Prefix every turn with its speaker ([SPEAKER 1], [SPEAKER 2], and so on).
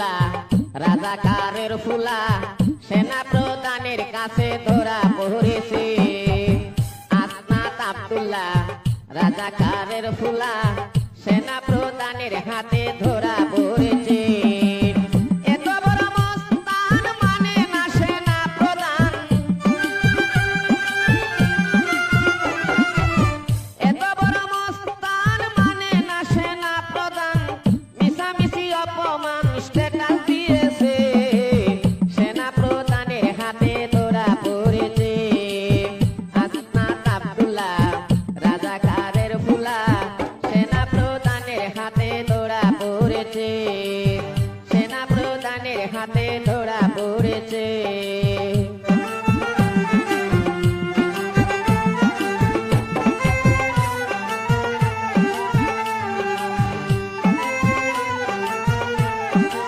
[SPEAKER 1] আব্দুল্লাহ রাজাকারের ফুলা সেনা প্রধানের কাছে ধরা পড়েছে। আসনাত আব্দুল্লাহ, রাজাকারের ফুলা সেনা প্রধানের হাতে ধরা পড়েছে। এত হাতে ধরা পড়েছে Thank you.